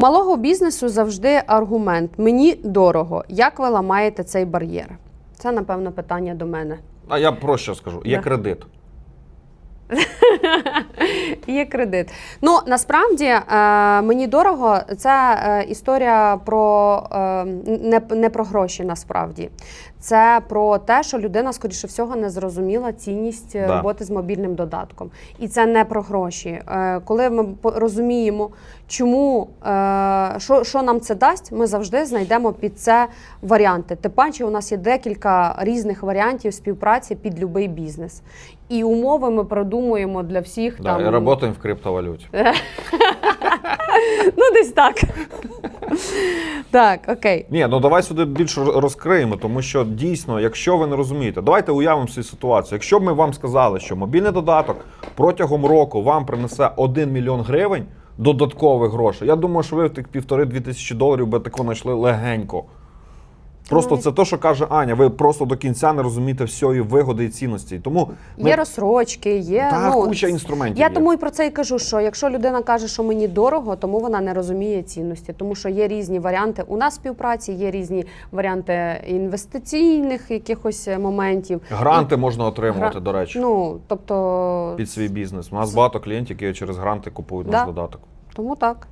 Малого бізнесу завжди аргумент. Мені дорого. Як ви ламаєте цей бар'єр? Це, напевно, питання до мене. А я проще скажу: є кредит. Є кредит. Ну насправді е, мені дорого. Це е, історія про е, не, не про гроші. Насправді це про те, що людина, скоріше всього, не зрозуміла цінність Да. роботи з мобільним додатком. І це не про гроші. Коли ми розуміємо, чому що, що нам це дасть, ми завжди знайдемо під це варіанти. Тим паче, у нас є декілька різних варіантів співпраці під будь-який бізнес. І умови ми продумуємо для всіх Да, там. і працюємо в криптовалюті. Ну, десь так. так, окей. Ні, ну давай сюди більше розкриємо, тому що дійсно, якщо ви не розумієте, давайте уявимо собі ситуацію. Якщо б ми вам сказали, що мобільний додаток протягом року вам принесе 1 мільйон гривень додаткових грошей, я думаю, що ви в тих півтори-дві тисячі доларів би тако знайшли легенько. Просто Ну, це те, що каже Аня. Ви просто до кінця не розумієте всієї вигоди і цінності. Тому ми Є розсрочки, є та, ну, куча інструментів. Я є. тому і про це і кажу, що якщо людина каже, що мені дорого, тому вона не розуміє цінності, тому що є різні варіанти у нас співпраці, є різні варіанти інвестиційних якихось е, моментів. Гранти можна отримувати, Гра- до речі, Ну тобто, під свій бізнес. У нас багато клієнтів, які через гранти купують Да. наш додаток. тому так.